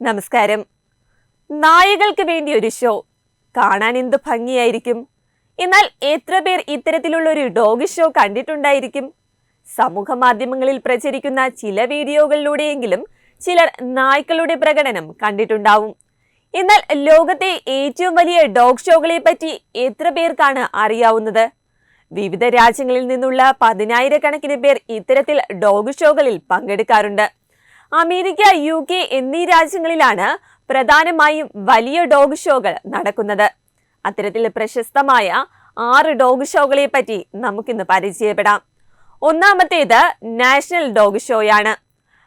നമസ്കാരം. നായകൾക്ക് വേണ്ടി ഒരു ഷോ കാണാൻ എന്ത് ഭംഗിയായിരിക്കും? എന്നാൽ എത്ര പേർ ഇത്തരത്തിലുള്ള ഒരു ഡോഗ് ഷോ കണ്ടിട്ടുണ്ടായിരിക്കും? സമൂഹ മാധ്യമങ്ങളിൽ പ്രചരിക്കുന്ന ചില വീഡിയോകളിലൂടെയെങ്കിലും ചിലർ നായ്ക്കളുടെ പ്രകടനം കണ്ടിട്ടുണ്ടാവും. എന്നാൽ ലോകത്തെ ഏറ്റവും വലിയ ഡോഗ് ഷോകളെ പറ്റി എത്ര പേർക്കാണ് അറിയാവുന്നത്? വിവിധ രാജ്യങ്ങളിൽ നിന്നുള്ള പതിനായിരക്കണക്കിന് പേർ ഇത്തരത്തിൽ ഡോഗ് ഷോകളിൽ പങ്കെടുക്കാറുണ്ട്. അമേരിക്ക യു കെ എന്നീ രാജ്യങ്ങളിലാണ് പ്രധാനമായും വലിയ ഡോഗ് ഷോകൾ നടക്കുന്നത്. അത്തരത്തിൽ പ്രശസ്തമായ ആറ് ഡോഗ് ഷോകളെ പറ്റി നമുക്കിന്ന് പരിചയപ്പെടാം. ഒന്നാമത്തേത് നാഷണൽ ഡോഗ് ഷോയാണ്.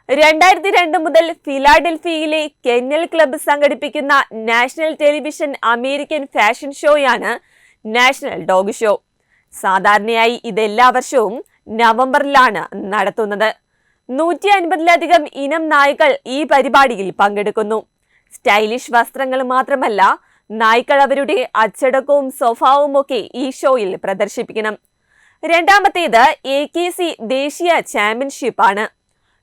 രണ്ടായിരത്തി രണ്ട് മുതൽ ഫിലാഡൽഫിയയിലെ കെന്നൽ ക്ലബ്ബ് സംഘടിപ്പിക്കുന്ന നാഷണൽ ടെലിവിഷൻ അമേരിക്കൻ ഫാഷൻ ഷോയാണ് നാഷണൽ ഡോഗ് ഷോ. സാധാരണയായി ഇത് എല്ലാ വർഷവും നവംബറിലാണ് നടത്തുന്നത്. നൂറ്റി അൻപതിലധികം ഇനം നായ്ക്കൾ ഈ പരിപാടിയിൽ പങ്കെടുക്കുന്നു. സ്റ്റൈലിഷ് വസ്ത്രങ്ങൾ മാത്രമല്ല നായ്ക്കൾ അവരുടെ അച്ചടക്കവും സ്വഭാവവും ഒക്കെ ഈ ഷോയിൽ പ്രദർശിപ്പിക്കണം. രണ്ടാമത്തേത് എ കെ സി ദേശീയ ചാമ്പ്യൻഷിപ്പാണ്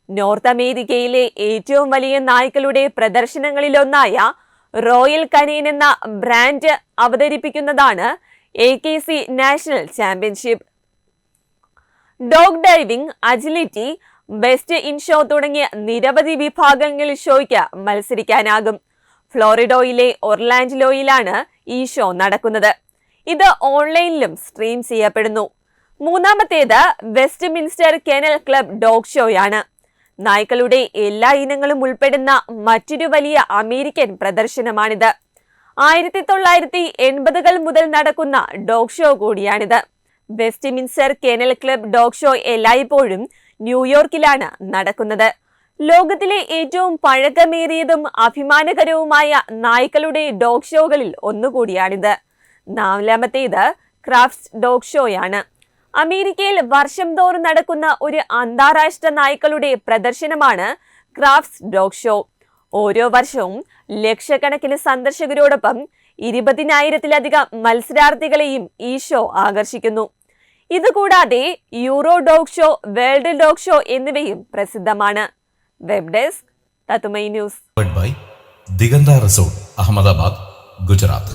നോർത്ത് അമേരിക്കയിലെ ഏറ്റവും വലിയ നായ്ക്കളുടെ പ്രദർശനങ്ങളിലൊന്നായ റോയൽ കനീൻ എന്ന brand അവതരിപ്പിക്കുന്നതാണ് A K C national championship dog diving agility best in show തുടങ്ങിയ നിരവധി വിഭാഗങ്ങളിൽ ഷോയ്ക്ക് മത്സരിക്കാനാകും. ഫ്ലോറിഡോയിലെ ഒർലാൻഡിലോയിലാണ് ഈ ഷോ നടക്കുന്നത്. ഇത് ഓൺലൈനിലും സ്ട്രീം ചെയ്യപ്പെടുന്നു. മൂന്നാമത്തേത് Westminster kennel club dog ഷോയാണ്. നായ്ക്കളുടെ എല്ലാ ഇനങ്ങളും ഉൾപ്പെടുന്ന മറ്റൊരു വലിയ അമേരിക്കൻ പ്രദർശനമാണിത്. ആയിരത്തി തൊള്ളായിരത്തി എൺപതുകൾ മുതൽ നടക്കുന്ന ഡോഗ് ഷോ കൂടിയാണിത്. Westminster kennel club dog show എല്ലായ്പ്പോഴും ന്യൂയോർക്കിലാണ് നടക്കുന്നത്. ലോകത്തിലെ ഏറ്റവും പഴക്കമേറിയതും അഭിമാനകരവുമായ നായ്ക്കളുടെ ഡോഗ് ഷോകളിൽ ഒന്നുകൂടിയാണിത്. നാലാമത്തേത് ക്രാഫ്റ്റ്സ് ഡോഗ് ഷോയാണ്. അമേരിക്കയിൽ വർഷം തോറും നടക്കുന്ന ഒരു അന്താരാഷ്ട്ര നായ്ക്കളുടെ പ്രദർശനമാണ് ക്രാഫ്റ്റ്സ് ഡോഗ് ഷോ. ഓരോ വർഷവും ലക്ഷക്കണക്കിന് സന്ദർശകരോടൊപ്പം ഇരുപതിനായിരത്തിലധികം മത്സരാർത്ഥികളെയും ഈ ഷോ ആകർഷിക്കുന്നു. ഇതുകൂടാതെ euro dog show world dog show എന്നിവയും പ്രസിദ്ധമാണ്. വെബ് ഡെസ്ക് തത്തുമൈ news by Diganta resort Ahmedabad Gujarat